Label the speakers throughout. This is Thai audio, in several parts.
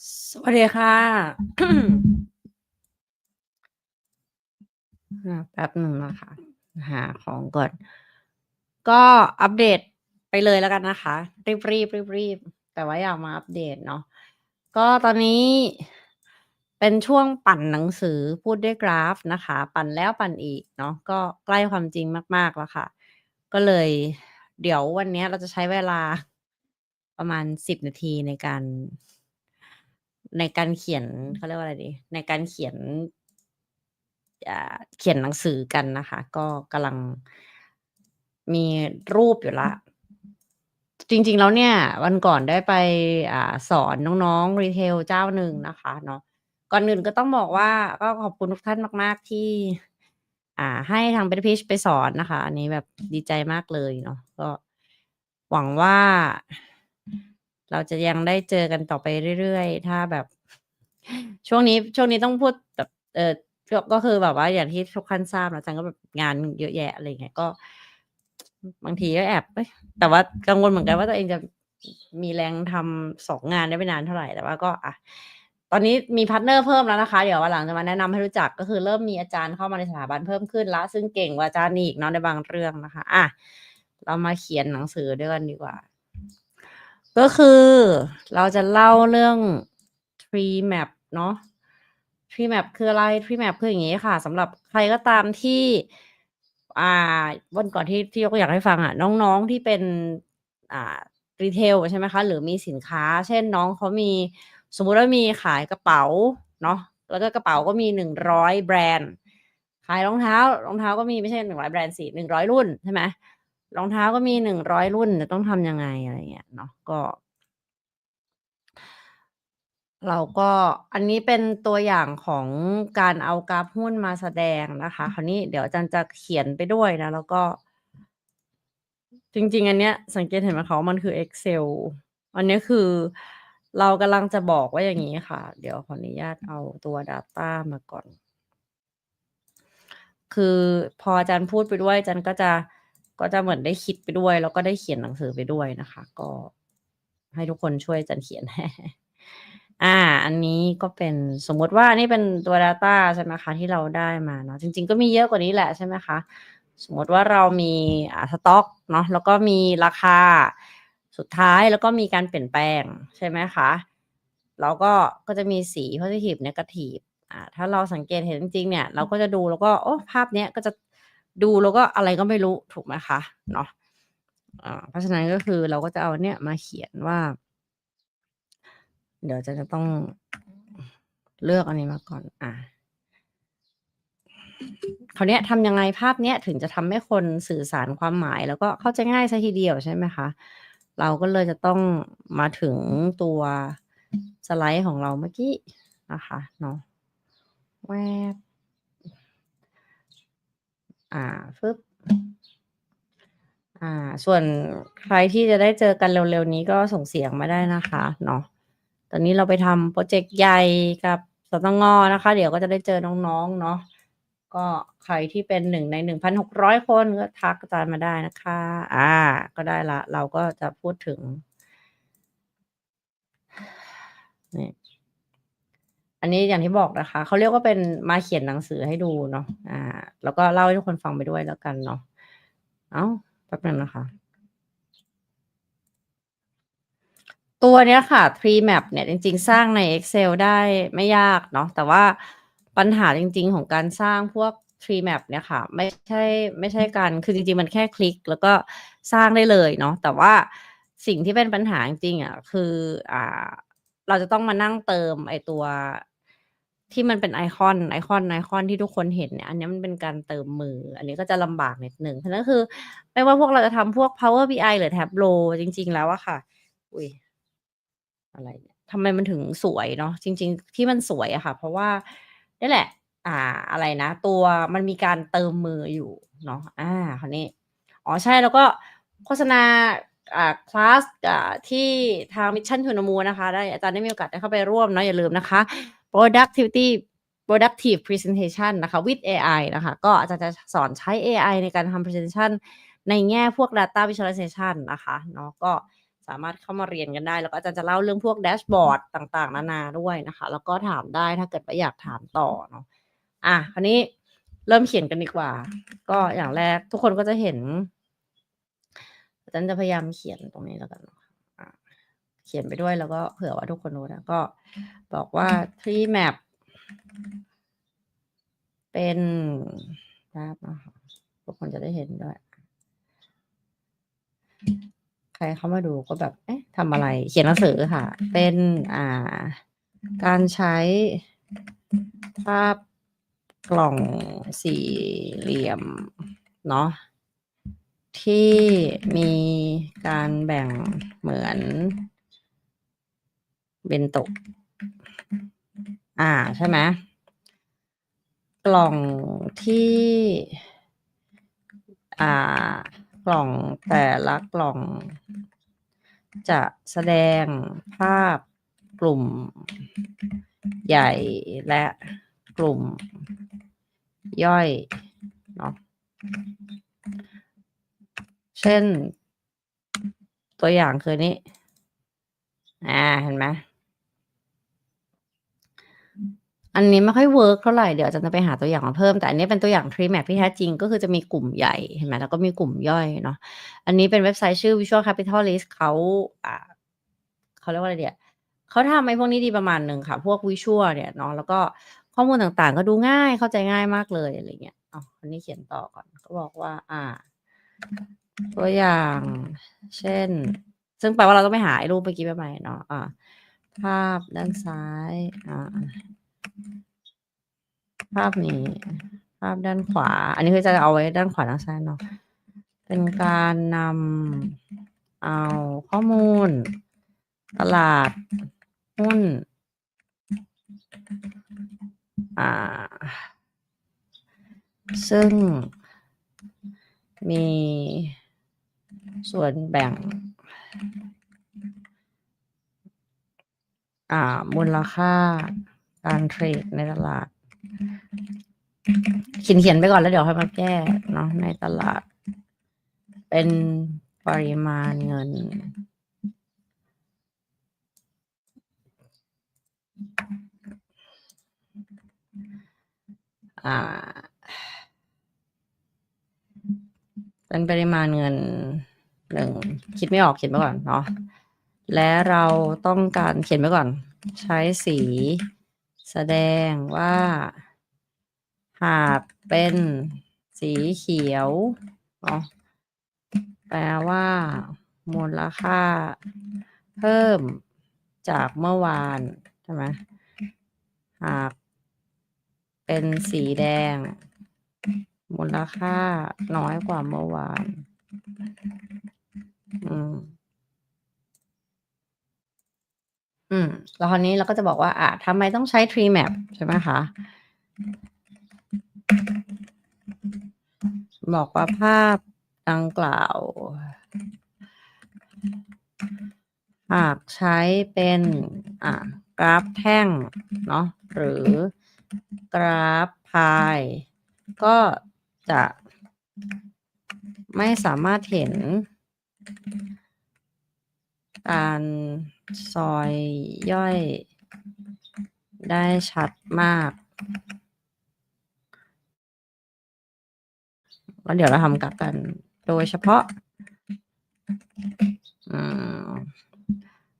Speaker 1: สวัสดีค่ะ แป๊บหนึ่งนะคะ หาของก่อน ก็อัปเดตไปเลยแล้วกันนะคะ รีบๆรีบๆแต่ว่าอยากมาอัปเดตเนาะก็ตอนนี้เป็นช่วงปั่นหนังสือพูดด้วยกราฟนะคะ ปั่นแล้วปั่นอีกเนาะก็ใกล้ความจริงมากๆแล้วค่ะ ก็เลยเดี๋ยววันนี้เราจะใช้เวลาประมาณ10นาทีในการ ในการเขียนเขาเรียกว่าอะไรดี ในการเขียนเขียนหนังสือกันนะคะ ก็กำลังมีรูปอยู่ล้วจริง ๆ แล้วเนี่ย วันก่อนได้ไปอสอนน้องๆ Retail เจ้าหนึ่งนะคะเนาะก่อนอื่นก็ต้องบอกว่าก็ขอบคุณทุกท่านมาก ๆ ที่ อ่า ให้ทาง Better Pitch ไปสอนนะคะ อันนี้แบบดีใจมากเลยเนาะก็หวังว่า เราจะยังได้เจอกันต่อไปเรื่อย ๆ ถ้าแบบ ช่วงนี้ช่วงนี้ต้องพูดแบบเออก็คือแบบว่าอย่างที่ทุกท่านทราบเนาะจันก็แบบงานเยอะแยะอะไรอย่างเงี้ยก็ บางทีก็แอบแต่ว่ากังวลเหมือนกันว่าตัวเองจะมีแรงทำ2งงานได้ไม่นานเท่าไหร่แต่ว่าก็อะตอนนี้มีพาร์ตเนอร์เพิ่มแล้วนะคะ เดี๋ยววันหลังจะมาแนะนำให้รู้จักก็คือเริ่มมีอาจารย์เข้ามาในสถาบันเพิ่มขึ้นล้วซึ่งเก่งกว่าอาจารย์อีกเนาะในบางเรื่องนะคะ อะ เรามาเขียนหนังสือด้วยกันดีกว่า ก็คือเราจะเล่าเรื่อง Tree Map เนาะ Tree Map คืออะไร? Tree Map คืออย่างงี้ค่ะสำหรับใครก็ตามที่ อ่า วันก่อนที่ที่ยกตัวอย่างให้ฟังอะน้องๆที่เป็น อ่า Retail ใช่ไหมคะ หรือมีสินค้า เช่นน้องเขามีสมมุติว่ามีขายกระเป๋าเนาะแล้วก็กระเป๋าก็มี100แบรนด์ ขายรองเท้ารองเท้าก็มีไม่ใช่100แบรนด์สิ100รุ่นใช่ไหม รองเท้าก็มี100รุ่นจะต้องทำยังไง?อะไรเงี้ยเนาะก็ เราก็อันนี้เป็นตัวอย่างของการเอากราฟหุ้นมาแสดงนะคะ คราวนี้เดี๋ยวอาจารย์จะเขียนไปด้วยนะ แล้วก็ จริง ๆ อันเนี้ย สังเกตเห็นไหมคะว่ามันคือ Excel อันนี้คือเรากำลังจะบอกว่าอย่างงี้ค่ะ เดี๋ยวขออนุญาตเอาตัว data มาก่อน คือพออาจารย์พูดไปด้วยอาจารย์ก็จะ ก็จะเหมือนได้คิดไปด้วย แล้วก็ได้เขียนหนังสือไปด้วยนะคะ ก็ให้ทุกคนช่วยจารย์เขียนอ่า อันนี้ก็เป็นสมมติว่านนี้เป็นตัว data ใช่ไหมคะ ที่เราได้มาเนาะจริง ๆ ก็มีเยอะกว่านี้แหละใช่ไหมคะ สมมติว่าเรามีอ่าสต๊อกเนาะแล้วก็มีราคาสุดท้ายแล้วก็มีการเปลี่ยนแปลงใช่ไหมคะแล้วก็ก็จะมีสี positive negative อ่าถ้าเราสังเกตเห็นจริงๆเนี่ย เราก็จะดูแล้วก็โอ้ภาพเนี้ยก็จะ ดูแล้วก็อะไรก็ไม่รู้ถูกไหมคะเนาะอ่าเพราะฉะนั้นก็คือเราก็จะเอาอันเนี้ยมาเขียนว่า เดี๋ยวอาจารย์จะต้องเลือกอันนี้มาก่อนอาคราวเนี้ยทำยังไงภาพเนี้ยถึงจะทำให้คนสื่อสารความหมาย แล้วก็เข้าใจง่ายเสียทีเดียวใช่ไหมคะ เราก็เลยจะต้องมาถึงตัวสไลด์ของเราเมื่อกี้นะคะเนาะแวบ อ่าฟึบอ่า ส่วนใครที่จะได้เจอกันเร็วๆนี้ก็ส่งเสียงมาได้นะคะเนาะตอนนี้เราไปทำพรเจกต์ใหญ่กับสตง.นะคะ เดี๋ยวก็จะได้เจอน้องๆเนาะก็ใครที่เป็น1ใน1,600คนก็ทักอาจารย์มาได้นะคะ อ่า ก็ได้ล้วเราก็จะพูดถึงนี่ อันนี้อย่างที่บอกนะคะ เขาเรียกว่าเป็นมาเขียนหนังสือให้ดูเนาะอาแล้วก็เล่าให้ทุกคนฟังไปด้วยแล้วกันเนาะเอ้าแป๊บหนึ่งนะคะ ตัวเนี้ยค่ะ Tree Map เนี่ยจริง ๆ สร้างใน Excel ได้ไม่ยากเนาะแต่ว่าปัญหาจริง ๆ ของการสร้างพวก Tree Map เนี่ยค่ะ ไม่ใช่ไม่ใช่การคือจริง ๆ มันแค่คลิก แล้วก็สร้างได้เลยเนาะแต่ว่าสิ่งที่เป็นปัญหาจริงๆอะคืออ่าเราจะต้องมานั่งเติมไอ้ตัว ที่มันเป็นไอคอนไอคอนไอคอนที่ทุกคนเห็นเนี่ย อันนี้มันเป็นการเติมมือ อันนี้ก็จะลำบากนิดหนึ่งฉะนั้นคือ ไม่ว่าพวกเราจะทำพวก Power BI หรือ Tableau จริง ๆ แล้วอะค่ะ อุ๊ยอะไรเนี่ยทำไมมันถึงสวยเนาะจริง ๆ ที่มันสวยอะค่ะ เพราะว่านี่แหละ อ่าอะไรนะ ตัวมันมีการเติมมืออยู่เนาะอ่าคราวนี้อ๋อใช่แล้วก็โฆษณาอ่าคลาสอ่าที่ทาง Mission to the Moon นะคะได้อาจารย์ได้มีโอกาสได้เข้าไปร่วมเนาะอย่าลืมนะคะ Productivity Productive Presentation นะคะ with AI นะคะ ก็อาจารย์จะสอนใช้ AI ในการทำ Presentation ในแง่พวก Data Visualization นะคะเนาะก็สามารถเข้ามาเรียนกันได้ แล้วก็อาจารย์จะเล่าเรื่องพวกแดชบอร์ดต่างๆ นานาด้วยนะคะ แล้วก็ถามได้ถ้าเกิดว่าอยากถามต่อเนาะอะคราวนี้เริ่มเขียนกันดีกว่า ก็อย่างแรกทุกคนก็จะเห็นอาจารย์จะพยายามเขียนตรงนี้แล้วกันนะคะอะ เขียนไปด้วยแล้วก็เผื่อว่าทุกคนรู้นะก็ บอกว่า tree map เป็นภาพนะคะทุกคนจะได้เห็นด้วย ใครเข้ามาดูก็แบบ เอ๊ะทำอะไร เขียนหนังสือค่ะ เป็นอ่า การใช้ภาพกล่องสี่เหลี่ยม เนาะที่มีการแบ่งเหมือน เบนโตะอ่าใช่ไหมกล่องที่ อ่ากล่องแต่ละกล่องจะแสดงภาพกลุ่มใหญ่และกลุ่มย่อยเนาะเช่น ตัวอย่างคือนี้ อ่า เห็นไหม อันนี้ไม่ค่อยเวิร์กเท่าไหร่ เดี๋ยวอาจารย์จะไปหาตัวอย่างมาเพิ่ม แต่อันนี้เป็นตัวอย่าง tree map ที่แท้จริงก็คือจะมีกลุ่มใหญ่เห็นไหมแล้วก็มีกลุ่มย่อยเนาะ อันนี้เป็นเว็บไซต์ชื่อ Visual Capitalist เขาอ่าเขาเรียกว่าอะไรเดีอะเขาทำไอ้พวกนี้ดีประมาณหนึ่งค่ะ พวก Visual เนี่ยเนาะ แล้วก็ข้อมูลต่างๆ ก็ดูง่ายเข้าใจง่ายมากเลยอะไรเงี้ยอ้าวอันนี้เขียนต่อก่อน ก็บอกว่า อ่า ตัวอย่าง เช่น ซึ่งแปลว่าเราต้องไปหาไอ้รูปเมื่อกี้ไปใหม่เนาะ อ่า ภาพด้านซ้าย อ่า ภาพนี้ ภาพด้านขวา อันนี้คือจะเอาไว้ด้านขวาด้านซ้ายเนาะเป็นการนำเอาข้อมูล ตลาด หุ้น อ่า ซึ่งมีส่วนแบ่ง อ่า มูลค่า การเทรดในตลาด เขียนเขียนไปก่อนแล้วเดี๋ยวค่อยมาแก้เนาะในตลาด เป็นปริมาณเงิน อ่า เป็นปริมาณเงินหนึ่งคิดไม่ออกเขียนไปก่อนเนาะและเราต้องการเขียนไปก่อน ใช้สี แสดงว่า หากเป็นสีเขียวเนาะแปลว่า มูลค่า เพิ่มจากเมื่อวานใช่ไหมหากเป็นสีแดง มูลค่าน้อยกว่าเมื่อวาน อืม อืม แล้วคราวนี้เราก็จะบอกว่า อะทำไมต้องใช้ tree map ใช่ไหมคะ บอกว่าภาพดังกล่าว หากใช้เป็น อ่ากราฟแท่ง เนาะ หรือกราฟพาย ก็จะไม่สามารถเห็นการ ซอยย่อย ได้ชัดมากแล้วเดี๋ยวเราทำกับกัน โดยเฉพาะอืม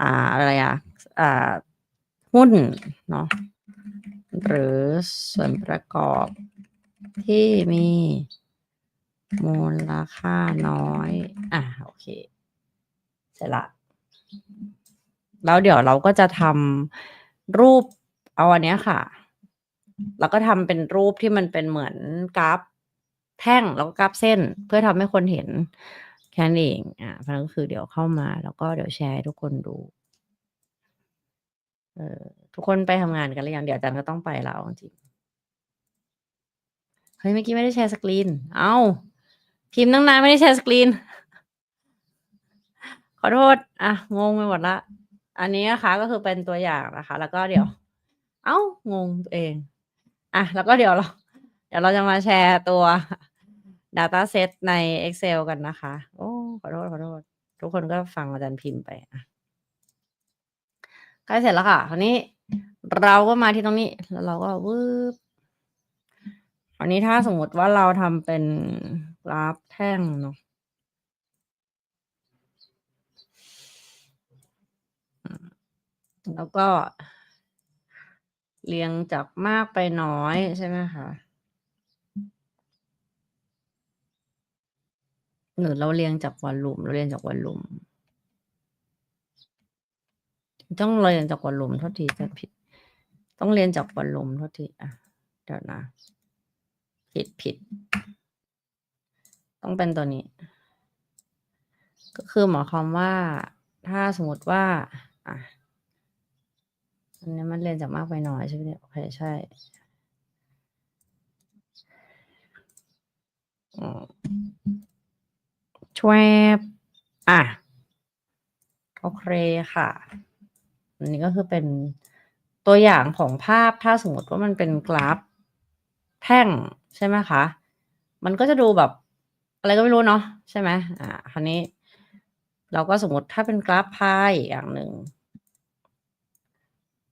Speaker 1: อ่าอะไรอะอ่าหุ้นเนาะหรือส่วนประกอบที่มีมูลค่าน้อย อะโอเค เสร็จละ แล้วเดี๋ยวเราก็จะทำรูปเอาอันเนี้ยค่ะ แล้วก็ทำเป็นรูปที่มันเป็นเหมือนกราฟแท่งแล้วก็กราฟเส้นเพื่อทำให้คนเห็นแค่นั้เองอ่าเพราะนั้นก็คือเดี๋ยวเข้ามาแล้วก็เดี๋ยวแชร์ให้ทุกคนดูเออทุกคนไปทำงานกันหรือยังเดี๋ยวอาจารย์ก็ต้องไปแล้วจริงเฮ้ยเมื่อกี้ไม่ได้แชร์สกรีน เอ้าพิมพ์ตั้งนานไม่ได้แชร์สกรีน ขอโทษ อะ งงไปหมดละ อันนี้นะคะก็คือเป็นตัวอย่างนะคะ แล้วก็เดี๋ยว เอ้างงตัวเอง อะ แล้วก็เดี๋ยวเรา เดี๋ยวเราจะมาแชร์ตัว Data Set ใน Excel กันนะคะ โอ้ขอโทษขอโทษทุกคนก็ฟังอาจารย์พิมพ์ไปอะใกล้เสร็จแล้วค่ะคราวนี้เราก็มาที่ตรงนี้ แล้วเราก็วืบคราวนี้ถ้าสมมติว่าเราทำเป็นกราฟแท่งเนาะอืม แล้วก็ เรียงจากมากไปน้อยใช่ไหมคะหรือเราเรียงจากวอลลุ่มเราเรียงจากวอลลุ่มต้องเรียนจากวอลลุ่มโทษทีจะผิด ต้องเรียนจากวอลลุ่มโทษทีอะเดี๋ยวนะ ผิดผิด ต้องเป็นตัวนี้ ก็คือหมายความว่าถ้าสมมติว่า อะ อันนี้มันเรียนจากมากไปน้อยใช่ไหมเนี่ยโอเคใช่อืมชวบอะ โอเคค่ะ อันนี้ก็คือเป็นตัวอย่างของภาพถ้าสมมติว่ามันเป็นกราฟแท่งใช่ไหมคะ มันก็จะดูแบบ อะไรก็ไม่รู้เนาะใช่ไหมอ่าคราวนี้ เราก็สมมติถ้าเป็นกราฟพายอย่างหนึ่ง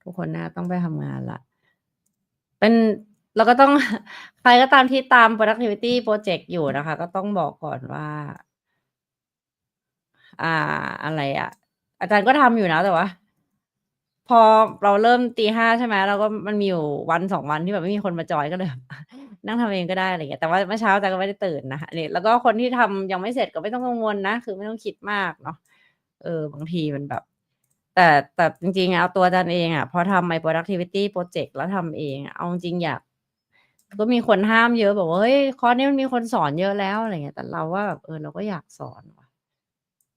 Speaker 1: ทุกคนน่าต้องไปทำงานละเป็นเราก็ต้องใครก็ตามที่ตาม productivity project อยู่นะคะ ก็ต้องบอกก่อนว่า อ่าอะไรอะอาจารย์ก็ทำอยู่นะแต่ว่า พอเราเริ่มตีห้าใช่ไหมเราก็มันมีอยู่วันสองวันที่แบบไม่มีคนมาจอยก็เลยนั่งทำเองก็ได้อะไรเงี้ยแต่ว่าเมื่อเช้าอาจารย์ก็ไม่ได้ตื่นนะคะนนี้แล้วก็คนที่ทำยังไม่เสร็จก็ไม่ต้องกังวลนะ คือไม่ต้องคิดมากเนาะเออบางทีมันแบบ แต่แต่จริงๆอะเอาตัวอาจารย์เองอะพอทำ my productivity project แล้วทำเองอะเอาจริงๆอยากก็มีคนห้ามเยอะบอกว่าเฮ้ยคอร์สนี้มันมีคนสอนเยอะแล้วอะไรเงี้ยแต่เราว่าแบบเออเราก็อยากสอนว่ะ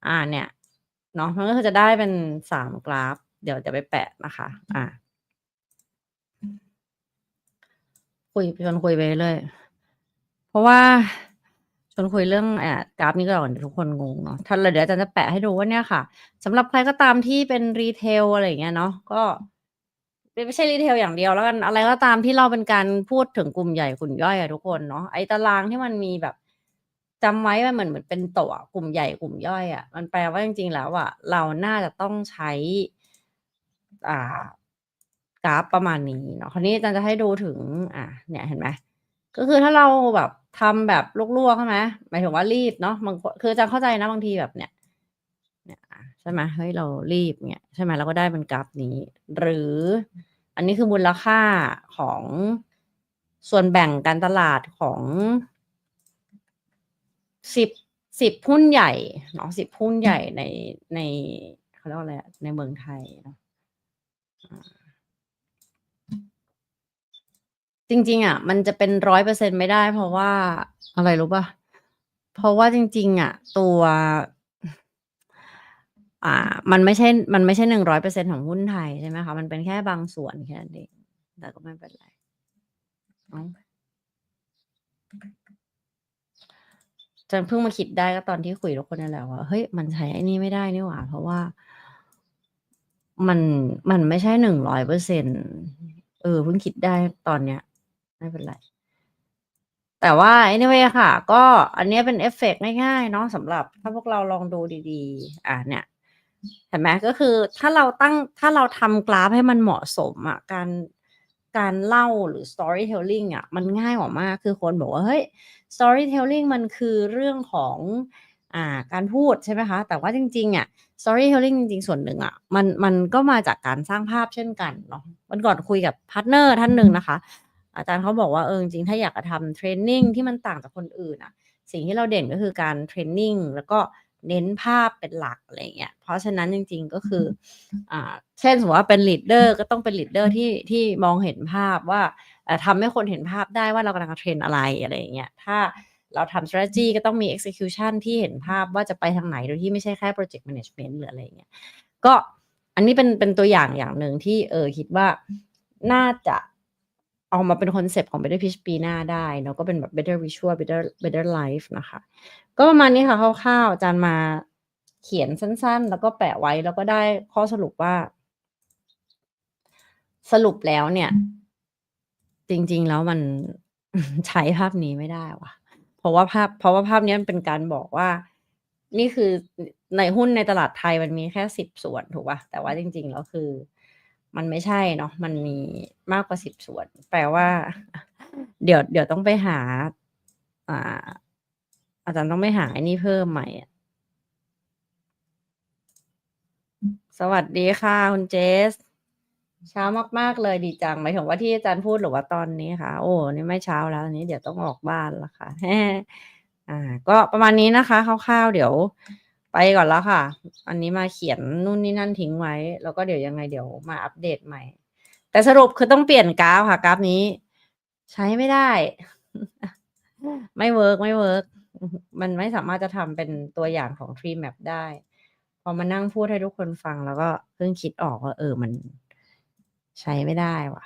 Speaker 1: อ่าเนี่ยเนาะมันก็คือจะได้เป็นสามกราฟ เดี๋ยวจะไปแปะนะคะ อ่าคุยชวนคุยไปเรื่อยเพราะว่า ชวนคุยเรื่องอ่ากราฟนี้ก่อนเดี๋ยวทุกคนงงเนาะถ้าเดี๋ยวอาจารย์จะแปะให้ดูว่าเนี่ยค่ะสำหรับใครก็ตามที่เป็นรีเทลอะไรอย่างเงี้ยเนาะก็ไม่ใช่รีเทลอย่างเดียวแล้วกันอะไรก็ตามที่เราเป็นการพูดถึงกลุ่มใหญ่กลุ่มย่อยอะทุกคนเนาะไอ้ตารางที่มันมีแบบจำไว้ว่าเหมือนเหมือนเป็นตัวกลุ่มใหญ่กลุ่มย่อยอะมันแปลว่าจริงๆแล้วอะเราน่าจะต้องใช้ อ่ากราฟประมาณนี้เนาะคราวนี้อาจารย์จะให้ดูถึง อ่าเนี่ยเห็นไหม ก็คือถ้าเราแบบทำแบบลวกๆใช่ไหมหมายถึงว่ารีบเนาะบางคนคือจารย์เข้าใจนะบางทีแบบเนี่ยเนี่ยใช่ไหมเฮ้ยเรารีบเนี่ยใช่ไหมเราก็ได้เป็นกราฟนี้ หรืออันนี้คือมูลค่าของส่วนแบ่งการตลาดของสิบสิบหุ้นใหญ่เนาะสิบหุ้นใหญ่ในในเขาเรียกว่าอะไรในเมืองไทยเนาะ จริง ๆ อะ มันจะเป็นร้อยเปอร์เซ็นไม่ได้ เพราะว่าอะไรรู้ป่ะ เพราะว่าจริง ๆ อะ ตัว อ่า มันไม่ใช่ มันไม่ใช่หนึ่งร้อยเปอร์เซ็นของหุ้นไทยใช่ไหมคะ มันเป็นแค่บางส่วนแค่นั้นเองแต่ก็ไม่เป็นไรเอ้าจะเพิ่งมาคิดได้ก็ตอนที่คุยทุกคนนั่นแหละว่าเฮ้ยมันใช้ไอ้นี่ไม่ได้นี่หว่า เพราะว่ามันมันไม่ใช่หนึ่งร้อยเปอร์เซ็นเออเพิ่งคิดได้ตอนเนี้ย ไม่เป็นไร แต่ว่า anyway ค่ะ ก็อันนี้เป็นเอฟเฟกต์ง่ายๆเนาะสำหรับ ถ้าพวกเราลองดูดีๆ อ่าเนี่ยเห็นไหมก็คือถ้าเราตั้งถ้าเราทำกราฟให้มันเหมาะสมอะการการเล่าหรือ storytelling อะมันง่ายกว่ามากคือคนบอกว่า เฮ้ย storytelling มันคือเรื่องของอ่าการพูดใช่ไหมคะ แต่ว่าจริงๆอะ storytelling จริงๆ ส่วนหนึ่งอะมันมันก็มาจากการสร้างภาพเช่นกันเนาะวันก่อนคุยกับพาร์ทเนอร์ท่านหนึ่งนะคะ อาจารย์เขาบอกว่าเออจริงถ้าอยากจะทำเทรนนิ่งที่มันต่างจากคนอื่นอะสิ่งที่เราเด่นก็คือการเทรนนิ่งแล้วก็เน้นภาพเป็นหลักอะไรเงี้ย เพราะฉะนั้นจริง ๆก็คืออ่าเช่นสมมติว่าเป็นลีดเดอร์ก็ต้องเป็นลีดเดอร์ที่ที่มองเห็นภาพว่าทำให้คนเห็นภาพได้ว่าเรากำลังเทรนอะไรอะไรเงี้ย ถ้าเราทำ strategy ก็ต้องมี execution ที่เห็นภาพว่าจะไปทางไหนโดยที่ไม่ใช่แค่ project management หรืออะไรเงี้ย ก็อันนี้เป็นเป็นตัวอย่างอย่างหนึ่งที่เออคิดว่าน่าจะ เอามาเป็นคอนเซปต์ของ Better Pitch ปีหน้าได้เนาะก็เป็นแบบ Better Visual Better Better Life นะคะ ก็ประมาณนี้ค่ะคร่าวๆอาจารย์มาเขียนสั้นๆ แล้วก็แปะไว้แล้วก็ได้ข้อสรุปว่า สรุปแล้วเนี่ย จริงๆแล้วมันใช้ภาพนี้ไม่ได้ว่ะ เพราะว่าภาพ เพราะว่าภาพนี้มันเป็นการบอกว่า นี่คือในหุ้นในตลาดไทยมันมีแค่สิบส่วนถูกป่ะแต่ว่าจริง ๆ แล้วคือ มันไม่ใช่เนาะมันมีมากกว่าสิบส่วน แปลว่า เดี๋ยวเดี๋ยวต้องไปหา อ่า อาจารย์ต้องไปหาไอ้นี่เพิ่มใหม่สวัสดีค่ะ คุณเจส เช้ามากๆเลยดีจังหมายถึงว่าที่อาจารย์พูดหรือว่าตอนนี้คะโอ้นี่ไม่เช้าแล้วนี้เดี๋ยวต้องออกบ้านแล้วค่ะอ่า ก็ประมาณนี้นะคะคร่าวๆเดี๋ยว ไปก่อนแล้วค่ะ อันนี้มาเขียนนู่นนี่นั่นทิ้งไว้ แล้วก็เดี๋ยวยังไงเดี๋ยวมาอัปเดตใหม่ แต่สรุปคือต้องเปลี่ยนกราฟค่ะ กราฟนี้ ใช้ไม่ได้ ไม่เวิร์กไม่เวิร์กมันไม่สามารถจะทำเป็นตัวอย่างของ Tree Map ได้ พอมานั่งพูดให้ทุกคนฟังแล้วก็เพิ่งคิดออกว่า เออมันใช้ไม่ได้ว่ะ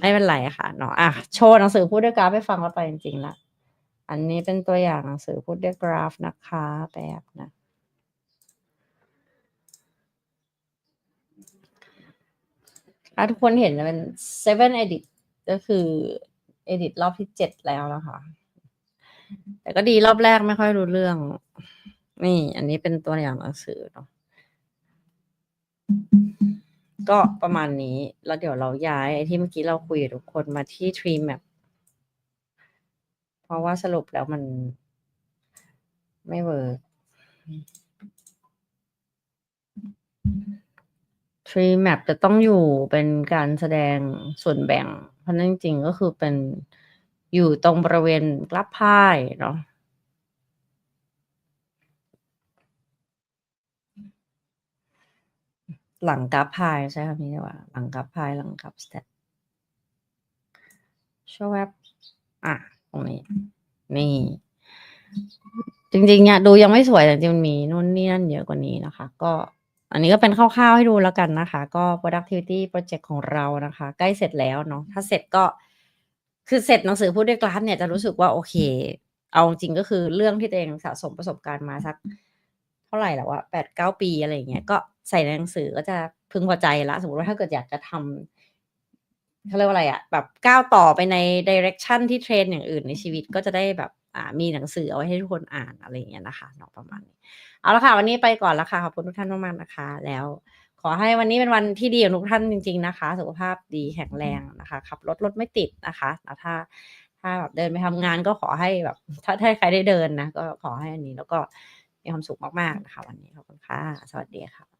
Speaker 1: ไม่เป็นไรค่ะเนาะอะโชว์หนังสือพูดด้วยกราฟให้ฟังแล้วไปจริงๆละ อันนี้เป็นตัวอย่างหนังสือพูดด้วยกราฟนะคะแบบนะถ้าทุกคนเห็นเป็น seven edit ก็คือ edit รอบที่เจ็ดแล้วนะคะ แต่ก็ดีรอบแรกไม่ค่อยรู้เรื่อง นี่ อันนี้เป็นตัวอย่างหนังสือเนาะก็ประมาณนี้ แล้วเดี๋ยวเราย้ายไอ้ที่เมื่อกี้เราคุยกับทุกคนมาที่ Tree Map เพราะว่าสรุปแล้วมันไม่เวิร์ก Tree Map จะต้องอยู่เป็นการแสดงส่วนแบ่ง เพราะนั่นจริงก็คือเป็นอยู่ตรงบริเวณกลับพายเนาะหลังกราฟพายใช้คำนี้ดีกว่า หลังกราฟพายหลังกราฟสแตทโชว์แวบอะ ตรงนี้ นี่ จริงๆเนี่ยดูยังไม่สวยแต่จริงมันมีนู่นนี่นั่นเยอะกว่านี้นะคะ ก็อันนี้ก็เป็นคร่าวๆให้ดูแล้วกันนะคะ ก็ productivity project ของเรานะคะ ใกล้เสร็จแล้วเนาะถ้าเสร็จก็คือเสร็จหนังสือพูดด้วยกราฟเนี่ยจะรู้สึกว่าโอเค เอาจริงก็คือเรื่องที่ตัวเองสะสมประสบการณ์มาสัก เท่าไหร่แล้วอะแปดเก้าปีอะไรอย่างเงี้ยก็ใส่ในหนังสือก็จะพึงพอใจละสมมติว่าถ้าเกิดอยากจะทำ เขาเรียกว่าอะไรอะแบบก้าวต่อไปในดิเรกชันที่เทรนอย่างอื่นในชีวิตก็จะได้แบบอ่ามีหนังสือเอาไว้ให้ทุกคนอ่านอะไรอย่างเงี้ยนะคะเนาะประมาณนี้เอาละค่ะ วันนี้ไปก่อนล้วค่ะขอบคุณทุกท่านมากๆนะคะ แล้ว ขอให้วันนี้เป็นวันที่ดีของทุกท่านจริง ๆนะคะ สุขภาพดีแข็งแรงนะคะขับรถรถไม่ติดนะคะแล้วถ้าถ้าแบบเดินไปทำงานก็ขอให้แบบ ถ้าถ้าใครได้เดินนะก็ขอให้อันนี้แล้วก็มีความสุขมากๆนะคะ วันนี้ขอบคุณค่ะสวัสดีค่ะ